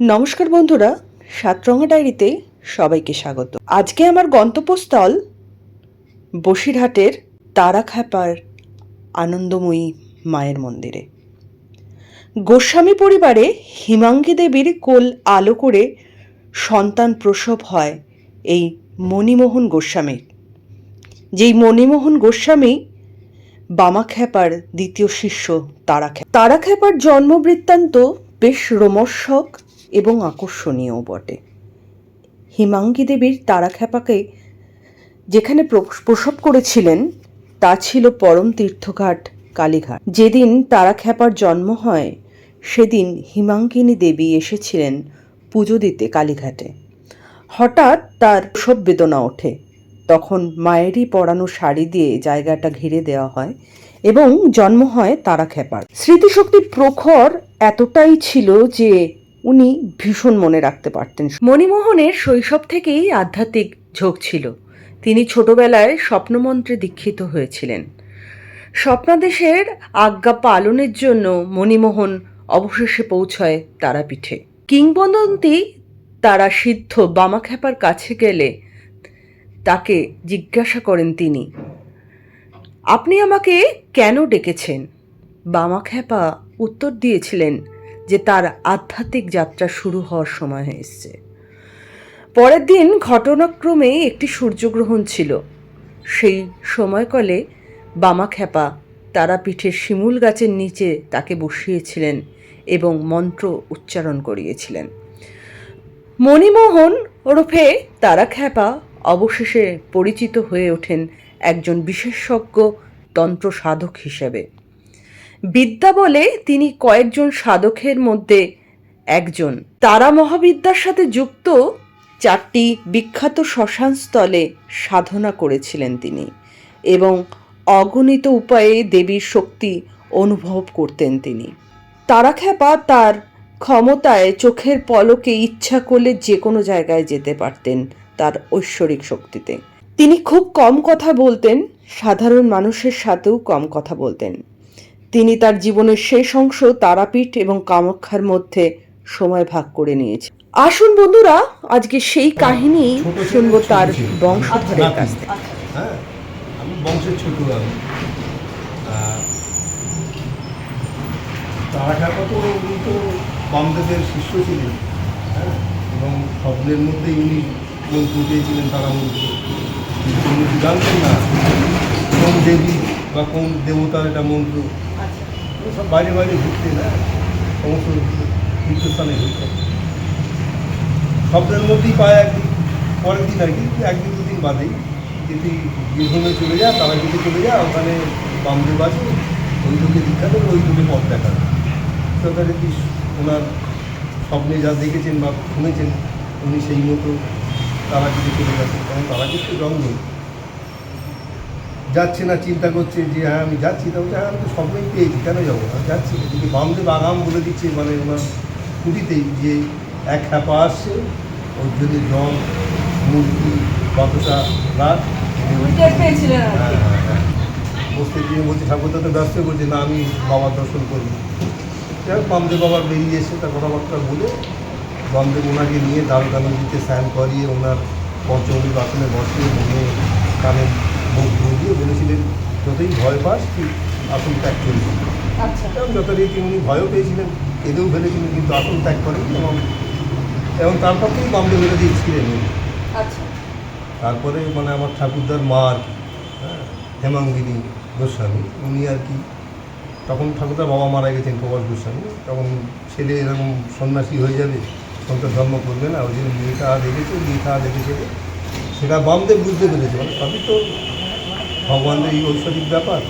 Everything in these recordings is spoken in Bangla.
নমস্কার বন্ধুরা, সাতরঙা ডায়েরিতে সবাইকে স্বাগত। আজকে আমার গন্তব্যস্থল বসিরহাটের তারাখ্যাপার আনন্দময়ী মায়ের মন্দিরে। গোস্বামী পরিবারে হিমাঙ্গী দেবীর কোল আলো করে সন্তান প্রসব হয় এই মণিমোহন গোস্বামীর। যেই মণিমোহন গোস্বামী বামাখ্যাপার দ্বিতীয় শিষ্য তারাখ্যাপা তারাখ্যাপার জন্ম বৃত্তান্ত বেশ রোমর্ষক এবং আকর্ষণীয় বটে। হিমাঙ্গী দেবীর তারাখ্যাপাকে যেখানে প্র- প্রসব করেছিলেন, তা ছিল পরম তীর্থঘাট কালীঘাট। যেদিন তারাখ্যাপার জন্ম হয়, সেদিন হিমাঙ্গিনী দেবী এসেছিলেন পুজো দিতে কালীঘাটে। হঠাৎ তার প্রসব বেদনা ওঠে। তখন মায়েরই পরানো শাড়ি দিয়ে জায়গাটা ঘিরে দেওয়া হয় এবং জন্ম হয় তারাখ্যাপার। স্মৃতিশক্তি প্রখর এতটাই ছিল যে উনি ভীষণ মনে রাখতে পারতেন। মণিমোহনের শৈশব থেকেই আধ্যাত্মিক ঝোঁক ছিল। তিনি ছোটবেলায় স্বপ্নমন্ত্রে দীক্ষিত হয়েছিলেন। স্বপ্নাদেশের আজ্ঞা পালনের জন্য মণিমোহন অবশেষে পৌঁছয় তারাপীঠে। কিংবদন্তি তারা সিদ্ধ বামাখ্যাপার কাছে গেলে তাকে জিজ্ঞাসা করেন তিনি, আপনি আমাকে কেন ডেকেছেন? বামাখ্যাপা উত্তর দিয়েছিলেন যে তার আধ্যাত্মিক যাত্রা শুরু হওয়ার সময় এসছে পরের দিন ঘটনাক্রমে একটি সূর্যগ্রহণ ছিল। সেই সময়কালে বামাখ্যাপা তারাপীঠের শিমুল গাছের নিচে তাকে বসিয়েছিলেন এবং মন্ত্র উচ্চারণ করিয়েছিলেন। মণিমোহন ওরফে তারাখ্যাপা অবশেষে পরিচিত হয়ে ওঠেন একজন বিশেষজ্ঞ তন্ত্র সাধক হিসেবে। বিদ্যা বলে তিনি কয়েকজন সাধকের মধ্যে একজন। তারা মহাবিদ্যার সাথে যুক্ত চারটি বিখ্যাত শ্মশানস্থলে সাধনা করেছিলেন তিনি এবং অগণিত উপায়ে দেবীর শক্তি অনুভব করতেন তিনি। তারাখ্যাপা তার ক্ষমতায় চোখের পলকে ইচ্ছা করলে যে কোনো জায়গায় যেতে পারতেন তার ঐশ্বরিক শক্তিতে। তিনি খুব কম কথা বলতেন, সাধারণ মানুষের সাথেও কম কথা বলতেন। তিনি তার জীবনের শেষ অংশ তারাপীঠ এবং কামাখ্যার মধ্যে সময় ভাগ করে নিয়েছে আসুন বন্ধুরা আজকে সেই কাহিনী শুনব তার বংশধরের কাছ থেকে। হ্যাঁ আমি বংশের ছোট আমি। তো উনি তো বামদেবের শিষ্য ছিলেন। হ্যাঁ এবং স্বপ্নের উনি পেয়েছিলেন তারা উনি জানতেন না। কোন দেবী বা কোন দেবতার এটা মন্ত্র সব বাইরে বাইরে ঘুরতেন হ্যাঁ সমস্ত তীর্থস্থানে স্বপ্নের মধ্যেই পায় একদিন, পরের দিন আর কি একদিন দুদিন বাদেই। যদি বীরভূমে চলে যা তারা যদি চলে যা ওখানে বামদেব আছে ওই লোকে দীক্ষা দেবে ওই লোকে পথ দেখাবে। সরকারে কি ওনার স্বপ্নে যা দেখেছেন বা শুনেছেন, উনি সেই মতো তারা যদি চলে যাচ্ছেন। কারণ তারা কিছু জঙ্গল। যাচ্ছে না চিন্তা করছে যে হ্যাঁ আমি যাচ্ছি। তা বলছে, হ্যাঁ আমি তো স্বপ্নই পেয়েছি কেন যাব? আমি যাচ্ছি এদিকে বামদেব আগাম বলে দিচ্ছে মানে ওনার কুটিতেই যে এক হ্যাপা আসছে ওর যদি জল মূর্তি বাতাসা রাত হ্যাঁ হ্যাঁ হ্যাঁ। বসতে দিয়ে বলছে ঠাকুরদা তো ব্যস্ত করছে না আমি বাবার দর্শন করব যাই হোক বামদেব বাবার বেরিয়ে এসে তার কথাবার্তা বলে বামদেব ওনাকে নিয়ে দালকা দিতে স্নান করিয়ে ওনার পঞ্চমী বাসনে বসিয়ে মনে কানে দিয়ে বলেছিলেন যতই ভয় পাস তুই আসন ত্যাগ করবি আচ্ছা। এবং যথারীতি উনি ভয়ও পেয়েছিলেন কেঁদেও ফেলেছিলেন কিন্তু আসন ত্যাগ করেন এবং এবং তারপর থেকেই বামদেব বেরোতে ছিলেন আচ্ছা। তারপরে মানে আমার ঠাকুরদার মা আর কি হ্যাঁ, হেমাঙ্গিনী গোস্বামী উনি আর কি তখন ঠাকুরদার বাবা মারা গেছেন প্রভাস গোস্বামী তখন ছেলে এরকম সন্ন্যাসী হয়ে যাবে সন্তান ধর্ম করবে না ওই জন্য মেয়েটা দেখেছে মেয়েটা দেখেছে সেটা বামদেব বুঝতে পেরেছে মানে সবই তো ভগবানের এই ঐশ্বরিক ব্যাপার?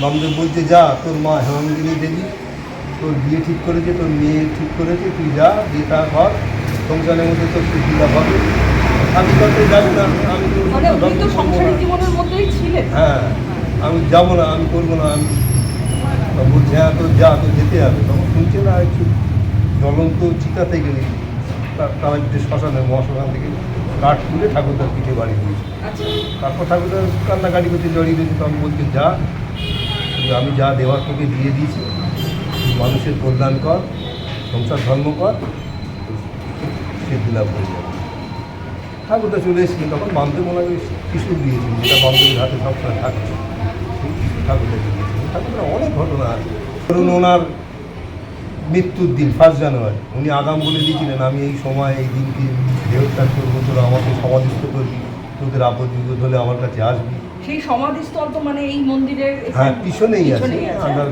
বামদেব বলছে যা তোর মা হেমাঙ্গিনী দেবী তোর বিয়ে ঠিক করেছে তোর মেয়ে ঠিক করেছে তুই যা বিয়েটা কর সংসারের মধ্যে তোর সুবিধা হবে। আমি করতে যাব না আমি তো মানে তো হ্যাঁ আমি যাব না আমি করব না আমি বলছে হ্যাঁ তোর যা তোর যেতে হবে। তখন শুনছে না একটু জ্বলন্ত চিতা থেকে তা- তারা একটু শ্মশানে মহাশ্মশান থেকে কাঠ তুলে ঠাকুরদার পিঠে বাড়ি দিয়েছে। আচ্ছা। তারপর ঠাকুরদার কান্নাকাটি করতে জড়িয়ে দিয়েছে তখন বলছে যা আমি যা দেওয়ার তোকে দিয়ে দিয়েছি মানুষের কল্যাণ কর সংসার ধর্ম কর সিদ্ধি লাভ হয়ে যাবে। ঠাকুরদা চলে এসেছিলেন তখন বান্ধব মনে হয় কিশোর দিয়েছেন যেটা বান্ধবের হাতে সবসময় থাকে। ঠাকুরদাকে দিয়েছিলেন ঠাকুরদা অনেক ঘটনা আছে। ধরুন ওনার মৃত্যুর দিন ফার্স্ট জানুয়ারি উনি আগাম বলে দিয়েছিলেন আমি এই সময় এই দিনকে দেহত্যাগ করব তোরা আমাকে সমাধিস্থ করবি তোদের আপদ বিপদ হলে আমার কাছে আসবি। সেই সমাধিস্থল তো মানে এই মন্দিরের এখানে- হ্যাঁ, পিছনেই আছে,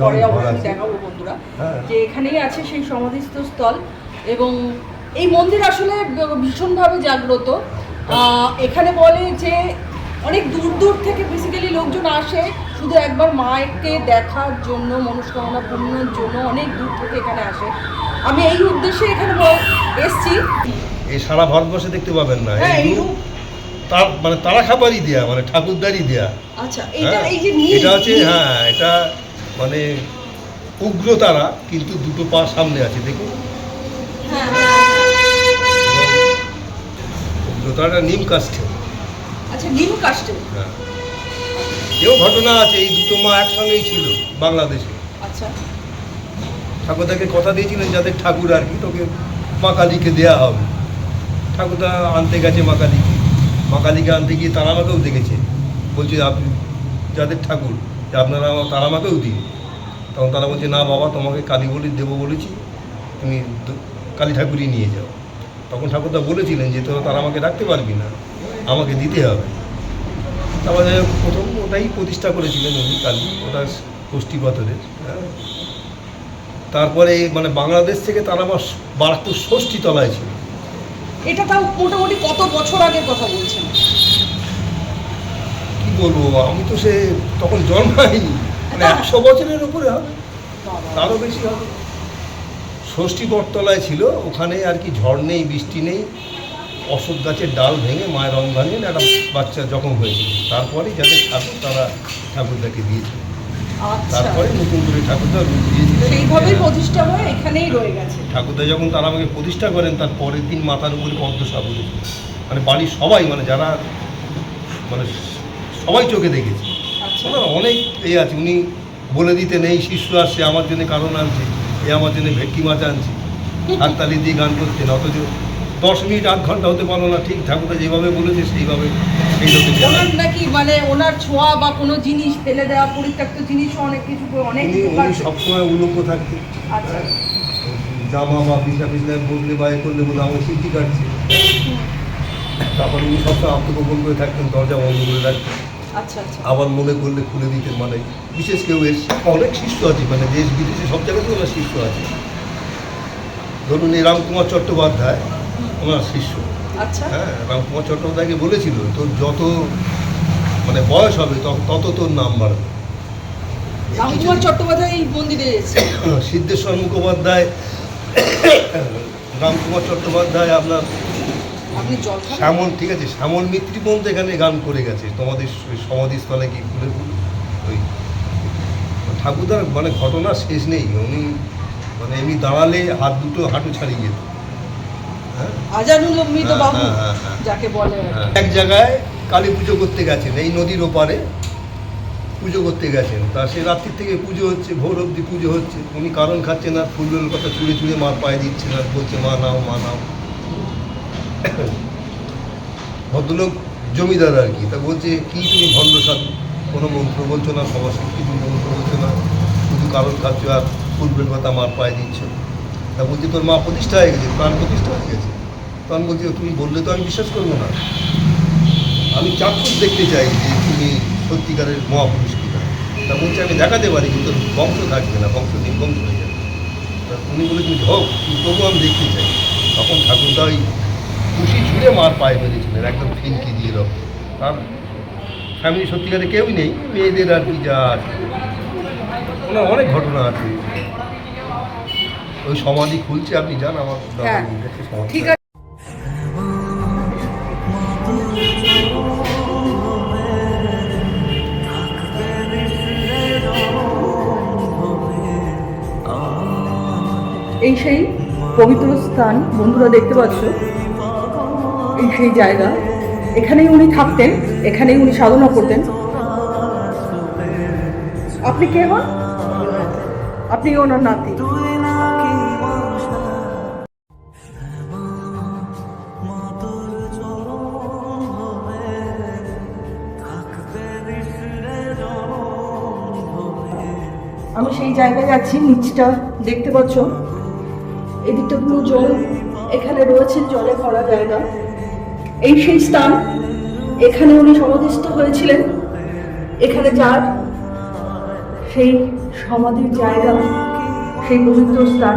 পরে অবশ্যই দেখাবো বন্ধুরা হ্যাঁ। যে এখানেই আছে সেই সমাধিস্থ স্থল এবং এই মন্দির আসলে ভীষণভাবে জাগ্রত। এখানে বলে যে অনেক দূর দূর থেকে বেসিক্যালি লোকজন আসে শুধু একবার মাকে দেখার জন্য মনস্কামনা পূর্ণের জন্য অনেক দূর থেকে এখানে আসে। আমি এই উদ্দেশ্যে এখানে এসছি। এই সারা ভারতবর্ষে দেখতে পাবেন না। হ্যাঁ, এই রূপ তার মানে তারা খাবারই দেয়া মানে ঠাকুরদারই দেয়া। আচ্ছা এটা হ্যাঁ, এই যে এটা হচ্ছে হ্যাঁ এটা মানে উগ্র তারা কিন্তু দুটো পা সামনে আছে দেখুন। হ্যাঁ, এবং উগ্র তারাটা নিম কাষ্ঠে। আচ্ছা নীল কাস্টে হ্যাঁ। এও ঘটনা আছে এই দুটো মা একসঙ্গেই ছিল বাংলাদেশে। আচ্ছা। ঠাকুরদাকে কথা দিয়েছিলেন যাদের ঠাকুর আর কি তোকে মা কালীকে দেওয়া হবে। ঠাকুরদা আনতে গেছে মা কালীকে মা কালীকে আনতে গিয়ে তারা আমাকেও দেখেছে। বলছে, আপনি যাদের ঠাকুর যে আপনারা আমার তারামাকেও দিন। তখন তারা বলছে, না বাবা, তোমাকে কালী বলি, দেবো বলেছি, তুমি কালী ঠাকুরই নিয়ে যাও। তখন ঠাকুরদা বলেছিলেন যে, তোরা, তারা আমাকে রাখতে পারবি না, আমাকে দিতে হবে। তারপরে প্রথম ওটাই প্রতিষ্ঠা করেছিলেন উনি কালী, ওটা ষষ্ঠী পাথরের হ্যাঁ। তারপরে মানে বাংলাদেশ থেকে তারা আমার বারাকপুর ষষ্ঠী তলায় ছিল। এটা তাও মোটামুটি কত বছর আগের কথা বলছেন? কি বলব আমি তো সে তখন জন্মাইনি। মানে একশো বছরের উপরে হবে, তারও বেশি হবে। ষষ্ঠী বটতলায় ছিল, ওখানে আর কি ঝড় নেই, বৃষ্টি নেই, অশোক গাছের ডাল ভেঙে মায়ের রং ভাঙিয়ে একটা বাচ্চা জখম হয়েছিল। তারপরে যাদের ঠাকুর, তারা ঠাকুরদাকে দিয়েছিল। তারপরে নতুন করে ঠাকুরদা রূপ দিয়েছিলেন সেইভাবেই প্রতিষ্ঠা হয়ে এখানেই রয়ে গেছে। ঠাকুরদা যখন তারা আমাকে প্রতিষ্ঠা করেন তার পরের দিন মাথার উপরে পদ্ম সাবুরে মানে বাড়ির সবাই মানে যারা মানে সবাই চোখে দেখেছে। আচ্ছা। অনেক এই আছে। উনি বলে দিতেন এই শিষ্য আসছে আমার জন্য কারণ আনছে এ আমার জন্য ভেটকি মাছ আনছে। হাততালি দিয়ে গান করতেন অথচ দশ মিনিট আধ ঘণ্টা হতে পারল না। ঠিক ঠাকুরদা যেভাবে বলেছে সেইভাবে ওনার নাকি মানে ওনার ছোঁয়া বা কোনো জিনিস ফেলে দেওয়া পরিত্যক্ত জিনিসও অনেক কিছু অনেক উনি সবসময় উলঙ্গ থাকতেন আচ্ছা। জামা বা বিছনা বিছনায় বসলে বা এ করলে বলে আমার সিটি কাটছে। তারপর উনি সবসময় আত্মগোপন করে থাকতেন দরজা বন্ধ করে রাখতেন। আচ্ছা আচ্ছা। আবার মনে করলে খুলে দিতেন মানে বিশেষ কেউ এসছে অনেক শিষ্য আছে মানে দেশ বিদেশে সব জায়গাতেই ওনার শিষ্য আছে। ধরুন এই রামকুমার চট্টোপাধ্যায় ওনার শিষ্য। হ্যাঁ রামকুমার চট্টোপাধ্যায়কে বলেছিল তোর যত মানে বয়স হবে তত তোর নাম বাড়বে রামকুমার চট্টোপাধ্যায় এই সিদ্ধেশ্বর মুখোপাধ্যায় রামকুমার চট্টোপাধ্যায় আপনার শ্যামল ঠিক আছে শ্যামল মিত্রি পর্যন্ত এখানে গান করে গেছে। তোমাদের সমাধিস্থলে কি ফুলে ফুল ওই ঠাকুরদার মানে ঘটনা শেষ নেই। উনি মানে এমনি দাঁড়ালে হাত দুটো হাঁটু ছাড়িয়ে যেত। হ্যাঁ। হ্যাঁ, বাবু হ্যাঁ। যাকে বলে। এক জায়গায় কালী পুজো করতে গেছেন এই নদীর ওপারে পুজো করতে গেছেন। তা সে রাত্রির থেকে পুজো হচ্ছে ভোর অবধি পুজো হচ্ছে। উনি কারণ খাচ্ছেন আর কথা চুড়ে চুড়ে মার পায়ে দিচ্ছেন আর বলছে মা নাও মা নাও। ভদ্রলোক জমিদার আর কি। তা বলছে কি তুমি ভণ্ড সাধু? কোনো মন্ত্র বলছো না সবার কিছু মন্ত্র বলছো না? শুধু কারণ খাচ্ছ আর ফুলবেল কথা মার পায়ে দিচ্ছ? তা বলছি, তোর মা প্রতিষ্ঠা হয়ে গেছে, প্রাণ প্রতিষ্ঠা হয়ে গেছে। তখন বলছি, তুমি বললে তো আমি বিশ্বাস করব না। আমি চাক্ষুষ দেখতে চাই যে তুমি সত্যিকারের মহাপুরুষ কিনা তা বলছি, আমি দেখাতে পারি, কিন্তু বংশ থাকবে না, বংশ নির্বংশ হয়ে যাবে। তা উনি বলে, তুমি হোক তবু আমি দেখতে চাই। তখন ঠাকুরদা ওই খুশি ছুঁড়ে মার পায়ে মেরেছিলেন, একদম ফিনকি দিয়ে রক্ত। তার ফ্যামিলি সত্যিকারে কেউই নেই, মেয়েদের আর কি যা আছে। ওনার অনেক ঘটনা আছে। ওই সমাধি খুলছে আপনি যান আমার হ্যাঁ, ঠিক আছে। এই সেই পবিত্র স্থান বন্ধুরা দেখতে পাচ্ছ? এই সেই জায়গা। এখানেই উনি থাকতেন এখানেই উনি সাধনা করতেন। আপনি কে হন? আপনি ওনার নাতি। আমি সেই জায়গায় যাচ্ছি নিচটা দেখতে পাচ্ছ। এদিকটা পুরো জল, এখানে রয়েছে জলে ভরা জায়গা। এই সেই স্থান, এখানে উনি সমাধিস্থ হয়েছিলেন। এখানে যার সেই সমাধির জায়গা, সেই পবিত্র স্থান।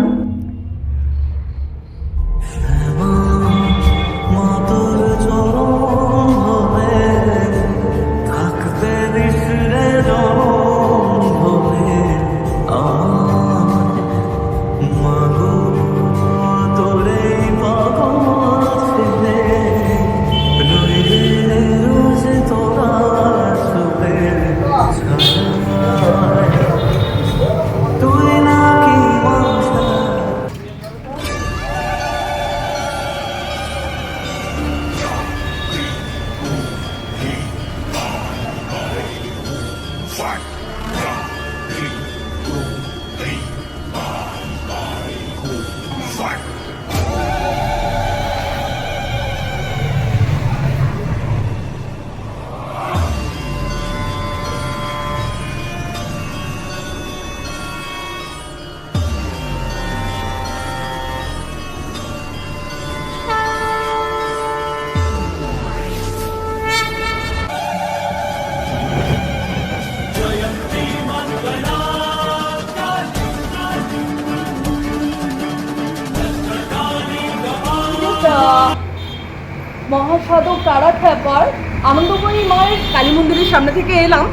মহাসাধক তারা খ্যাপার আনন্দময়ী মায়ের কালী মন্দিরের সামনে থেকে এলাম।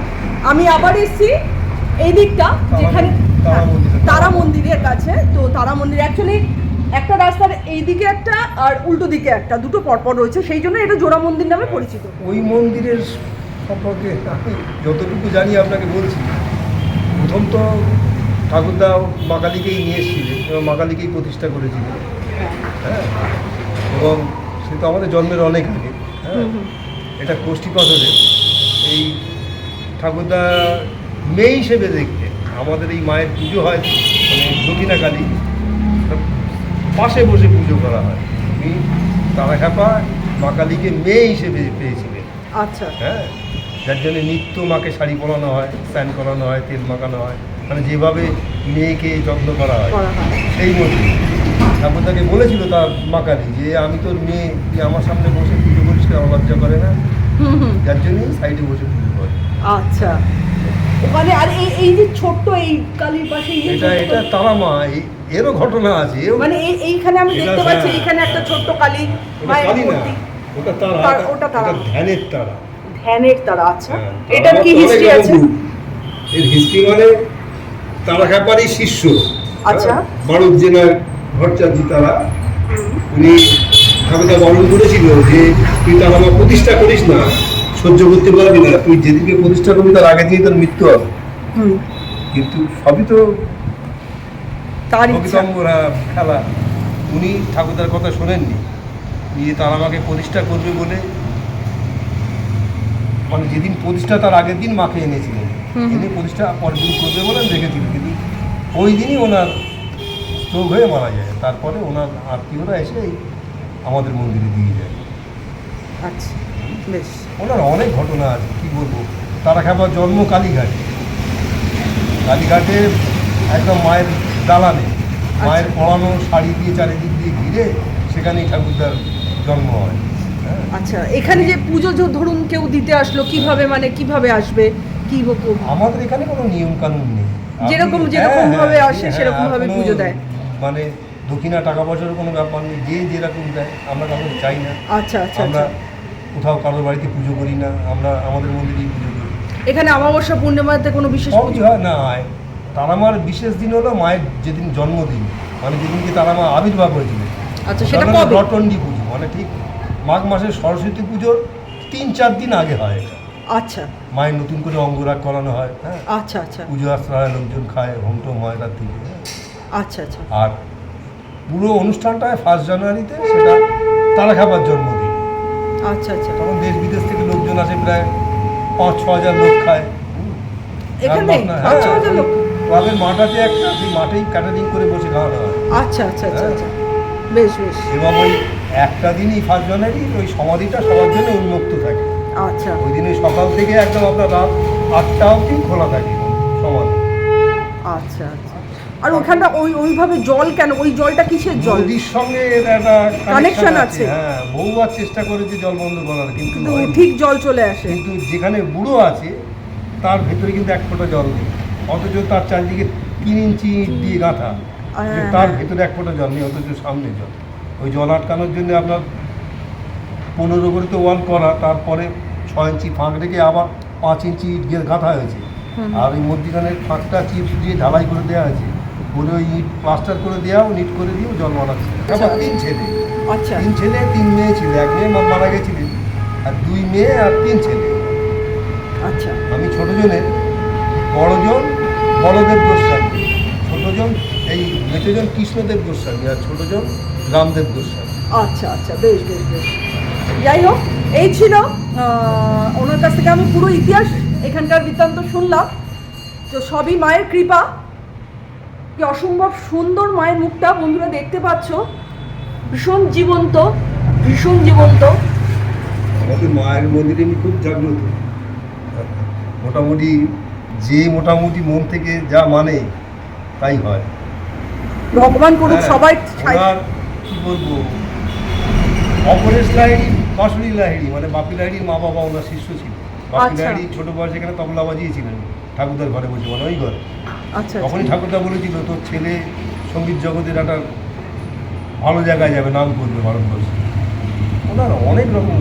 আমি আবার এসেছি এই দিকটা যেখানে তারা মন্দিরের কাছে। তো তারা মন্দির অ্যাকচুয়ালি একটা রাস্তার এই দিকে একটা আর উল্টো দিকে একটা দুটো পরপর রয়েছে। সেই জন্য এটা জোড়া মন্দির নামে পরিচিত। ওই মন্দিরের সম্পর্কে যতটুকু জানি আপনাকে বলছি প্রথম তো ঠাকুরদা মা কালীকেই নিয়ে এসেছিলেন এবং মা কালীকেই প্রতিষ্ঠা করেছিলেন। হ্যাঁ এবং সে তো আমাদের জন্মের অনেক আগে হ্যাঁ? এটা কোষ্ঠী পাথরের এই ঠাকুরদা মেয়ে হিসেবে দেখতে আমাদের এই মায়ের পুজো হয় মানে দক্ষিণা কালী পাশে বসে পুজো করা হয়। উনি তারা খ্যাপা মা কালীকে মেয়ে হিসেবে পেয়েছিলেন। আচ্ছা। হ্যাঁ? যার জন্য নিত্য মাকে শাড়ি পরানো হয় স্নান করানো হয় তেল মাখানো হয় মানে যেভাবে মেয়েকে যত্ন করা হয় করা হয়। সেই মতো ঠাকুর তাকে বলেছিল তার মা কালী যে আমি তোর মেয়ে তুই আমার সামনে বসে পুজো করিস আমার লজ্জা করে না? যার জন্য সাইডে বসে পুজো করে আচ্ছা। ওখানে আর এই এই যে ছোট্ট এই কালীর পাশে এটা এটা তারা মা এরও ঘটনা আছে মানে এইখানে আমি দেখতে পাচ্ছি হ্যাঁ। এখানে একটা ছোট্ট কালী কালী না ওটা তারা ওটা তারা। ধ্যানের তারা। ধ্যানের তারা আচ্ছা। হ্যাঁ, এটার কি হিস্ট্রি আছে? এর হিস্ট্রি মানে তারা খ্যাপারই শিষ্য। আচ্ছা। হ্যাঁ, মানব জেলার ভট্টাচার্য তারা। উনি ঠাকুরদা বর্ণন করেছিল যে তুই তার আমার প্রতিষ্ঠা করিস না সহ্য করতে পারবি না। তুই যেদিকে প্রতিষ্ঠা করবি তার আগে দিয়ে তোর মৃত্যু হবে। কিন্তু সবই তো তার খেলা। উনি ঠাকুরদার কথা শোনেননি। নিয়ে তার আমাকে প্রতিষ্ঠা করবে বলে মানে যেদিন প্রতিষ্ঠা তার আগের দিন মাকে এনেছিলেন। এনে প্রতিষ্ঠা পরের দিন করবে বলে রেখেছিলেন কিন্তু ওই দিনই ওনার স্ট্রোক হয়ে মারা যায়। তারপরে ওনার আত্মীয়রা এসে আমাদের মন্দিরে দিয়ে যায়। আচ্ছা বেশ। ওনার অনেক ঘটনা আছে কী বলব? তারা খাবার জন্ম কালীঘাটে। কালীঘাটে একদম মায়ের দালানে মায়ের পড়ানো শাড়ি দিয়ে চারিদিক দিয়ে ঘিরে সেখানেই ঠাকুরদার জন্ম হয়। হ্যাঁ। আচ্ছা এখানে যে পুজো যে ধরুন কেউ দিতে আসলো কীভাবে মানে কীভাবে আসবে কি আমাদের এখানে কোনো নিয়ম কানুন নেই। যেরকম হ্যাঁ, যেরকম হ্যাঁ, ভাবে আসে হ্যাঁ, সেরকম ভাবে পুজো দেয়। মানে দক্ষিণা টাকা পয়সার কোনো ব্যাপার নেই যে যেরকম দেয় আমরা কাউকে চাই না। আচ্ছা আচ্ছা আমরা আচ্ছা। কোথাও কারোর বাড়িতে পুজো করি না আমরা আমাদের মন্দিরেই পুজো করি। এখানে অমাবস্যা পূর্ণিমাতে কোনো বিশেষ পুজো? হয় না হয়। তারামার বিশেষ দিন হলো মায়ের যেদিন জন্মদিন মানে যেদিনকে তারামা আবির্ভাব হয়েছিলেন আচ্ছা সেটা কবে? রটন্ডি পুজো মানে ঠিক মাঘ মাসের সরস্বতী পুজোর তিন চার দিন আগে হয় এটা। আচ্ছা। মায়ের নতুন করে অঙ্গরাগ করানো হয় হ্যাঁ। আচ্ছা আচ্ছা। পুজো আশ্রা হয় লোকজন খায় হোম টোম হয় রাত থেকে হ্যাঁ। আচ্ছা আচ্ছা। আর পুরো অনুষ্ঠানটা ফার্স্ট জানুয়ারিতে সেটা তারা খাবার জন্মদিন। আচ্ছা আচ্ছা। তখন দেশ বিদেশ থেকে লোকজন আসে প্রায় পাঁচ ছ হাজার লোক খায় হ্যাঁ? ক্লাবের মাঠ আছে একটা সেই মাঠেই ক্যাটারিং করে বসে খাওয়ানো হয়। আচ্ছা আচ্ছা আচ্ছা হ্যাঁ। আচ্ছা। বেশ বেশ। এবং ওই একটা দিনই ফার্স্ট জানুয়ারি ওই সমাধিটা সবার জন্য উন্মুক্ত থাকে। আচ্ছা। ওই দিন ওই সকাল থেকে একদম আপনার রাত আটটা অবধি খোলা থাকে সমাধি। আচ্ছা আচ্ছা। আর ওখানটা ওই ওইভাবে জল কেন? ওই জলটা কিসের জল? নদীর সঙ্গে এর একটা কানেকশন আছে। আছে। হ্যাঁ বহুবার চেষ্টা করেছে জল বন্ধ করার কিন্তু কিন্তু হয়নি। ঠিক জল চলে আসে। কিন্তু যেখানে বুড়ো আছে তার ভেতরে কিন্তু এক ফোঁটা জল নেই। অথচ তার চারিদিকে তিন ইঞ্চি ইট দিয়ে গাঁথা। যে হ্যাঁ, তার হ্যাঁ। ভেতরে এক ফোঁটা জল নেই অথচ সামনে জল। ওই জল আটকানোর জন্য আপনার পনেরো করে তো ওয়াল করা তারপরে ছয় ইঞ্চি ফাঁক রেখে আবার পাঁচ ইঞ্চি ইট দিয়ে গাঁথা হয়েছে। আর ওই মধ্যিখানে ফাঁকটা চিপস দিয়ে ঢালাই করে দেওয়া হয়েছে। ওই ইট প্লাস্টার করে দেওয়াও নিট করে দিয়েও জল বানাচ্ছে। আবার তিন ছেলে। আচ্ছা। তিন ছেলে তিন মেয়ে ছিল। এক মেয়ে মা- মারা গেছিলেন আর দুই মেয়ে আর তিন ছেলে। আচ্ছা। আমি ছোট জনের বড়জন বড়দেব গোস্বামী। ছোটজন এই মেচোজন কৃষ্ণদেব গোস্বামী আর ছোটজন রামদেব গোস্বামী। আচ্ছা আচ্ছা। বেশ বেশ বেশ। যাই হোক এই ছিল ওনার কাছ থেকে আমি পুরো ইতিহাস এখানকার বৃত্তান্ত শুনলাম। তো সবই মায়ের কৃপা। কি অসম্ভব সুন্দর মায়ের মুখটা বন্ধুরা দেখতে পাচ্ছ? ভীষণ জীবন্ত ভীষণ জীবন্ত। আমাদের মায়ের মন্দিরে আমি খুব জাগ্রত। মোটামুটি যে মোটামুটি মন থেকে যা মানে তাই হয়। ভগবান করুক হ্যাঁ, সবাই কি বলব? অপরেশ লাহিড়ি বাঁশুড়ি লাহিড়ি মানে বাপি লাহিড়ির মা বাবা ওনার শিষ্য ছিল। বাপি আচ্ছা। লাহিড়ি ছোট বয়সে এখানে তবলা বাজিয়েছিলেন ঠাকুরদার ঘরে বসে মানে ওই ঘরে। তখনই ঠাকুরটা ঠাকুরদা বলেছিল তোর ছেলে সংগীত জগতের একটা ভালো জায়গায় যাবে নাম করবে ভারতবর্ষে। ওনার অনেক রকম